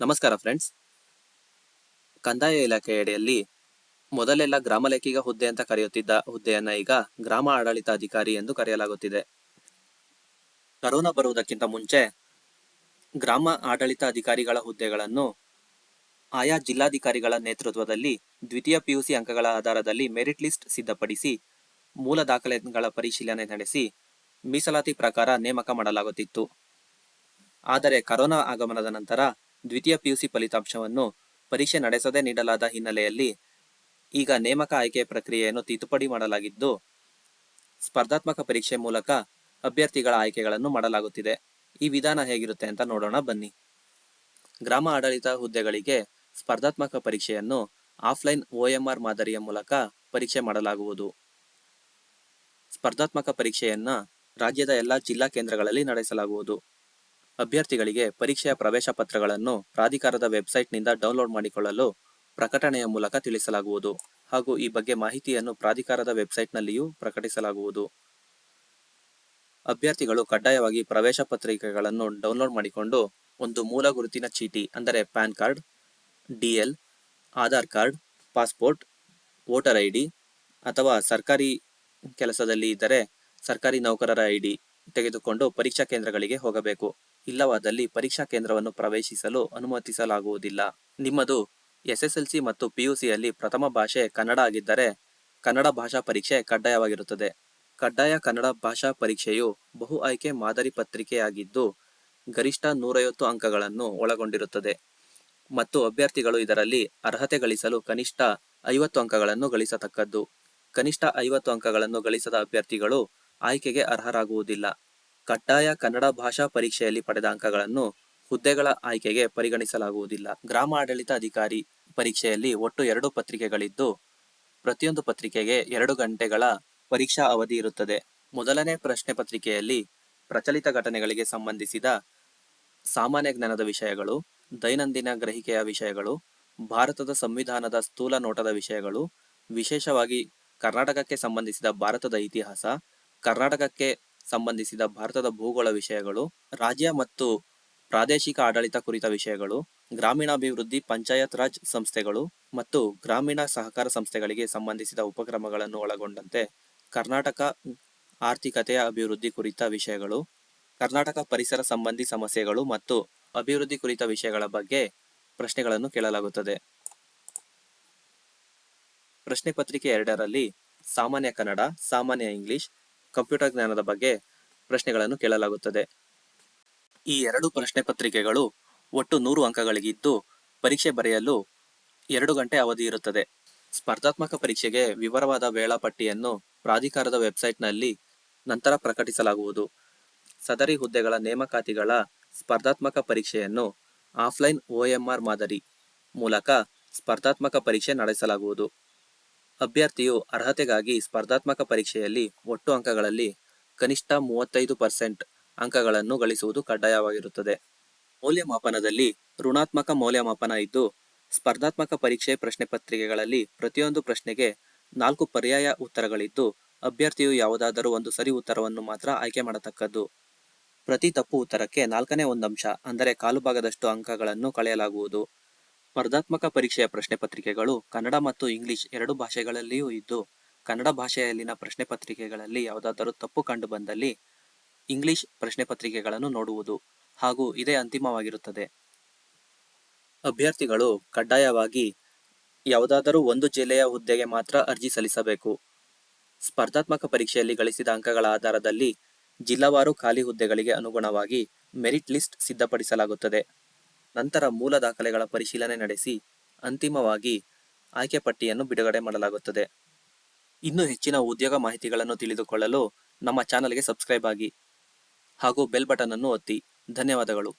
ನಮಸ್ಕಾರ ಫ್ರೆಂಡ್ಸ್ ಕಂದಾಯ ಇಲಾಖೆಯಡಿಯಲ್ಲಿ ಮೊದಲೆಲ್ಲ ಗ್ರಾಮ ಲೆಕ್ಕಿಗ ಹುದ್ದೆ ಅಂತ ಕರೆಯುತ್ತಿದ್ದ ಹುದ್ದೆಯನ್ನ ಈಗ ಗ್ರಾಮ ಆಡಳಿತ ಅಧಿಕಾರಿ ಎಂದು ಕರೆಯಲಾಗುತ್ತಿದೆ. ಕರೋನಾ ಬರುವುದಕ್ಕಿಂತ ಮುಂಚೆ ಗ್ರಾಮ ಆಡಳಿತ ಅಧಿಕಾರಿಗಳ ಹುದ್ದೆಗಳನ್ನು ಆಯಾ ಜಿಲ್ಲಾಧಿಕಾರಿಗಳ ನೇತೃತ್ವದಲ್ಲಿ ದ್ವಿತೀಯ ಪಿಯುಸಿ ಅಂಕಗಳ ಆಧಾರದಲ್ಲಿ ಮೆರಿಟ್ ಲಿಸ್ಟ್ ಸಿದ್ಧಪಡಿಸಿ ಮೂಲ ದಾಖಲೆಗಳ ಪರಿಶೀಲನೆ ನಡೆಸಿ ಮೀಸಲಾತಿ ಪ್ರಕಾರ ನೇಮಕ ಮಾಡಲಾಗುತ್ತಿತ್ತು. ಆದರೆ ಕರೋನಾ ಆಗಮನದ ನಂತರ ದ್ವಿತೀಯ ಪಿಯುಸಿ ಫಲಿತಾಂಶವನ್ನು ಪರೀಕ್ಷೆ ನಡೆಸದೇ ನೀಡಲಾದ ಹಿನ್ನೆಲೆಯಲ್ಲಿ ಈಗ ನೇಮಕ ಆಯ್ಕೆ ಪ್ರಕ್ರಿಯೆಯನ್ನು ತಿದ್ದುಪಡಿ ಮಾಡಲಾಗಿದ್ದು, ಸ್ಪರ್ಧಾತ್ಮಕ ಪರೀಕ್ಷೆ ಮೂಲಕ ಅಭ್ಯರ್ಥಿಗಳ ಆಯ್ಕೆಗಳನ್ನು ಮಾಡಲಾಗುತ್ತಿದೆ. ಈ ವಿಧಾನ ಹೇಗಿರುತ್ತೆ ಅಂತ ನೋಡೋಣ, ಬನ್ನಿ. ಗ್ರಾಮ ಆಡಳಿತ ಹುದ್ದೆಗಳಿಗೆ ಸ್ಪರ್ಧಾತ್ಮಕ ಪರೀಕ್ಷೆಯನ್ನು ಆಫ್ಲೈನ್ ಓಎಂಆರ್ ಮಾದರಿಯ ಮೂಲಕ ಪರೀಕ್ಷೆ ಮಾಡಲಾಗುವುದು. ಸ್ಪರ್ಧಾತ್ಮಕ ಪರೀಕ್ಷೆಯನ್ನ ರಾಜ್ಯದ ಎಲ್ಲಾ ಜಿಲ್ಲಾ ಕೇಂದ್ರಗಳಲ್ಲಿ ನಡೆಸಲಾಗುವುದು. ಅಭ್ಯರ್ಥಿಗಳಿಗೆ ಪರೀಕ್ಷೆಯ ಪ್ರವೇಶ ಪತ್ರಗಳನ್ನು ಪ್ರಾಧಿಕಾರದ ವೆಬ್ಸೈಟ್ನಿಂದ ಡೌನ್ಲೋಡ್ ಮಾಡಿಕೊಳ್ಳಲು ಪ್ರಕಟಣೆಯ ಮೂಲಕ ತಿಳಿಸಲಾಗುವುದು ಹಾಗೂ ಈ ಬಗ್ಗೆ ಮಾಹಿತಿಯನ್ನು ಪ್ರಾಧಿಕಾರದ ವೆಬ್ಸೈಟ್ನಲ್ಲಿಯೂ ಪ್ರಕಟಿಸಲಾಗುವುದು. ಅಭ್ಯರ್ಥಿಗಳು ಕಡ್ಡಾಯವಾಗಿ ಪ್ರವೇಶ ಪತ್ರಿಕೆಗಳನ್ನು ಡೌನ್ಲೋಡ್ ಮಾಡಿಕೊಂಡು ಒಂದು ಮೂಲ ಗುರುತಿನ ಚೀಟಿ, ಅಂದರೆ pan card DL Aadhaar card, passport, voter ID ಅಥವಾ ಸರ್ಕಾರಿ ಕೆಲಸದಲ್ಲಿ ಇದ್ದರೆ ಸರ್ಕಾರಿ ನೌಕರರ ಐಡಿ ತೆಗೆದುಕೊಂಡು ಪರೀಕ್ಷಾ ಕೇಂದ್ರಗಳಿಗೆ ಹೋಗಬೇಕು. ಇಲ್ಲವಾದಲ್ಲಿ ಪರೀಕ್ಷಾ ಕೇಂದ್ರವನ್ನು ಪ್ರವೇಶಿಸಲು ಅನುಮತಿಸಲಾಗುವುದಿಲ್ಲ. ನಿಮ್ಮದು ಎಸ್ಎಸ್ಎಲ್ಸಿ ಮತ್ತು ಪಿಯುಸಿಯಲ್ಲಿ ಪ್ರಥಮ ಭಾಷೆ ಕನ್ನಡ ಆಗಿದ್ದರೆ ಕನ್ನಡ ಭಾಷಾ ಪರೀಕ್ಷೆ ಕಡ್ಡಾಯವಾಗಿರುತ್ತದೆ. ಕಡ್ಡಾಯ ಕನ್ನಡ ಭಾಷಾ ಪರೀಕ್ಷೆಯು ಬಹು ಆಯ್ಕೆ ಮಾದರಿ ಪತ್ರಿಕೆಯಾಗಿದ್ದು ಗರಿಷ್ಠ ನೂರೈವತ್ತು ಅಂಕಗಳನ್ನು ಒಳಗೊಂಡಿರುತ್ತದೆ. ಮತ್ತು ಅಭ್ಯರ್ಥಿಗಳು ಇದರಲ್ಲಿ ಅರ್ಹತೆ ಗಳಿಸಲು ಕನಿಷ್ಠ ಐವತ್ತು ಅಂಕಗಳನ್ನು ಗಳಿಸತಕ್ಕದ್ದು. ಕನಿಷ್ಠ ಐವತ್ತು ಅಂಕಗಳನ್ನು ಗಳಿಸದ ಅಭ್ಯರ್ಥಿಗಳು ಆಯ್ಕೆಗೆ ಅರ್ಹರಾಗುವುದಿಲ್ಲ. ಕಡ್ಡಾಯ ಕನ್ನಡ ಭಾಷಾ ಪರೀಕ್ಷೆಯಲ್ಲಿ ಪಡೆದ ಅಂಕಗಳನ್ನು ಹುದ್ದೆಗಳ ಆಯ್ಕೆಗೆ ಪರಿಗಣಿಸಲಾಗುವುದಿಲ್ಲ. ಗ್ರಾಮ ಆಡಳಿತ ಅಧಿಕಾರಿ ಪರೀಕ್ಷೆಯಲ್ಲಿ ಒಟ್ಟು ಎರಡು ಪತ್ರಿಕೆಗಳಿದ್ದು, ಪ್ರತಿಯೊಂದು ಪತ್ರಿಕೆಗೆ ಎರಡು ಗಂಟೆಗಳ ಪರೀಕ್ಷಾ ಅವಧಿ ಇರುತ್ತದೆ. ಮೊದಲನೇ ಪ್ರಶ್ನೆ ಪತ್ರಿಕೆಯಲ್ಲಿ ಪ್ರಚಲಿತ ಘಟನೆಗಳಿಗೆ ಸಂಬಂಧಿಸಿದ ಸಾಮಾನ್ಯ ಜ್ಞಾನದ ವಿಷಯಗಳು, ದೈನಂದಿನ ಗ್ರಹಿಕೆಯ ವಿಷಯಗಳು, ಭಾರತದ ಸಂವಿಧಾನದ ಸ್ಥೂಲ ನೋಟದ ವಿಷಯಗಳು, ವಿಶೇಷವಾಗಿ ಕರ್ನಾಟಕಕ್ಕೆ ಸಂಬಂಧಿಸಿದ ಭಾರತದ ಇತಿಹಾಸ, ಕರ್ನಾಟಕಕ್ಕೆ ಸಂಬಂಧಿಸಿದ ಭಾರತದ ಭೂಗೋಳ ವಿಷಯಗಳು, ರಾಜ್ಯ ಮತ್ತು ಪ್ರಾದೇಶಿಕ ಆಡಳಿತ ಕುರಿತ ವಿಷಯಗಳು, ಗ್ರಾಮೀಣಾಭಿವೃದ್ಧಿ ಪಂಚಾಯತ್ ರಾಜ್ ಸಂಸ್ಥೆಗಳು ಮತ್ತು ಗ್ರಾಮೀಣ ಸಹಕಾರ ಸಂಸ್ಥೆಗಳಿಗೆ ಸಂಬಂಧಿಸಿದ ಉಪಕ್ರಮಗಳನ್ನು ಒಳಗೊಂಡಂತೆ ಕರ್ನಾಟಕ ಆರ್ಥಿಕತೆಯ ಅಭಿವೃದ್ಧಿ ಕುರಿತ ವಿಷಯಗಳು, ಕರ್ನಾಟಕ ಪರಿಸರ ಸಂಬಂಧಿ ಸಮಸ್ಯೆಗಳು ಮತ್ತು ಅಭಿವೃದ್ಧಿ ಕುರಿತ ವಿಷಯಗಳ ಬಗ್ಗೆ ಪ್ರಶ್ನೆಗಳನ್ನು ಕೇಳಲಾಗುತ್ತದೆ. ಪ್ರಶ್ನೆ ಪತ್ರಿಕೆ ಎರಡರಲ್ಲಿ, ಸಾಮಾನ್ಯ ಕನ್ನಡ, ಸಾಮಾನ್ಯ ಇಂಗ್ಲಿಷ್ ಕಂಪ್ಯೂಟರ್ ಜ್ಞಾನದ ಬಗ್ಗೆ ಪ್ರಶ್ನೆಗಳನ್ನು ಕೇಳಲಾಗುತ್ತದೆ. ಈ ಎರಡು ಪ್ರಶ್ನೆ ಪತ್ರಿಕೆಗಳು ಒಟ್ಟು ನೂರು ಅಂಕಗಳಿಗಿದ್ದು ಪರೀಕ್ಷೆ ಬರೆಯಲು ಎರಡು ಗಂಟೆ ಅವಧಿ ಇರುತ್ತದೆ. ಸ್ಪರ್ಧಾತ್ಮಕ ಪರೀಕ್ಷೆಗೆ ವಿವರವಾದ ವೇಳಾಪಟ್ಟಿಯನ್ನು ಪ್ರಾಧಿಕಾರದ ವೆಬ್ಸೈಟ್ನಲ್ಲಿ ನಂತರ ಪ್ರಕಟಿಸಲಾಗುವುದು. ಸದರಿ ಹುದ್ದೆಗಳ ನೇಮಕಾತಿಗಳ ಸ್ಪರ್ಧಾತ್ಮಕ ಪರೀಕ್ಷೆಯನ್ನು ಆಫ್ಲೈನ್ ಒಎಂಆರ್ ಮಾದರಿ ಮೂಲಕ ಸ್ಪರ್ಧಾತ್ಮಕ ಪರೀಕ್ಷೆ ನಡೆಸಲಾಗುವುದು. ಅಭ್ಯರ್ಥಿಯು ಅರ್ಹತೆಗಾಗಿ ಸ್ಪರ್ಧಾತ್ಮಕ ಪರೀಕ್ಷೆಯಲ್ಲಿ ಒಟ್ಟು ಅಂಕಗಳಲ್ಲಿ ಕನಿಷ್ಠ ಮೂವತ್ತೈದು ಪರ್ಸೆಂಟ್ ಅಂಕಗಳನ್ನು ಗಳಿಸುವುದು ಕಡ್ಡಾಯವಾಗಿರುತ್ತದೆ. ಮೌಲ್ಯಮಾಪನದಲ್ಲಿ ಋಣಾತ್ಮಕ ಮೌಲ್ಯಮಾಪನ ಇದ್ದು, ಸ್ಪರ್ಧಾತ್ಮಕ ಪರೀಕ್ಷೆ ಪ್ರಶ್ನೆ ಪತ್ರಿಕೆಗಳಲ್ಲಿ ಪ್ರತಿಯೊಂದು ಪ್ರಶ್ನೆಗೆ ನಾಲ್ಕು ಪರ್ಯಾಯ ಉತ್ತರಗಳಿದ್ದು, ಅಭ್ಯರ್ಥಿಯು ಯಾವುದಾದರೂ ಒಂದು ಸರಿ ಉತ್ತರವನ್ನು ಮಾತ್ರ ಆಯ್ಕೆ ಮಾಡತಕ್ಕದ್ದು. ಪ್ರತಿ ತಪ್ಪು ಉತ್ತರಕ್ಕೆ ನಾಲ್ಕನೇ ಒಂದಂಶ, ಅಂದರೆ ಕಾಲು ಭಾಗದಷ್ಟು ಅಂಕಗಳನ್ನು ಕಳೆಯಲಾಗುವುದು. ಸ್ಪರ್ಧಾತ್ಮಕ ಪರೀಕ್ಷೆಯ ಪ್ರಶ್ನೆ ಪತ್ರಿಕೆಗಳು ಕನ್ನಡ ಮತ್ತು ಇಂಗ್ಲಿಷ್ ಎರಡು ಭಾಷೆಗಳಲ್ಲಿಯೂ ಇದ್ದು, ಕನ್ನಡ ಭಾಷೆಯಲ್ಲಿನ ಪ್ರಶ್ನೆ ಪತ್ರಿಕೆಗಳಲ್ಲಿ ಯಾವುದಾದರೂ ತಪ್ಪು ಕಂಡು ಬಂದಲ್ಲಿ ಇಂಗ್ಲಿಷ್ ಪ್ರಶ್ನೆ ಪತ್ರಿಕೆಗಳನ್ನು ನೋಡುವುದು ಹಾಗೂ ಇದೇ ಅಂತಿಮವಾಗಿರುತ್ತದೆ. ಅಭ್ಯರ್ಥಿಗಳು ಕಡ್ಡಾಯವಾಗಿ ಯಾವುದಾದರೂ ಒಂದು ಜಿಲ್ಲೆಯ ಹುದ್ದೆಗೆ ಮಾತ್ರ ಅರ್ಜಿ ಸಲ್ಲಿಸಬೇಕು. ಸ್ಪರ್ಧಾತ್ಮಕ ಪರೀಕ್ಷೆಯಲ್ಲಿ ಗಳಿಸಿದ ಅಂಕಗಳ ಆಧಾರದಲ್ಲಿ ಜಿಲ್ಲಾವಾರು ಖಾಲಿ ಹುದ್ದೆಗಳಿಗೆ ಅನುಗುಣವಾಗಿ ಮೆರಿಟ್ ಲಿಸ್ಟ್ ಸಿದ್ಧಪಡಿಸಲಾಗುತ್ತದೆ. ನಂತರ ಮೂಲ ದಾಖಲೆಗಳ ಪರಿಶೀಲನೆ ನಡೆಸಿ ಅಂತಿಮವಾಗಿ ಆಯ್ಕೆ ಪಟ್ಟಿಯನ್ನು ಬಿಡುಗಡೆ ಮಾಡಲಾಗುತ್ತದೆ. ಇನ್ನು ಹೆಚ್ಚಿನ ಉದ್ಯೋಗ ಮಾಹಿತಿಗಳನ್ನು ತಿಳಿದುಕೊಳ್ಳಲು ನಮ್ಮ ಚಾನಲ್ಗೆ ಸಬ್ಸ್ಕ್ರೈಬ್ ಆಗಿ ಹಾಗೂ ಬೆಲ್ ಬಟನ್ ಅನ್ನು ಒತ್ತಿ. ಧನ್ಯವಾದಗಳು.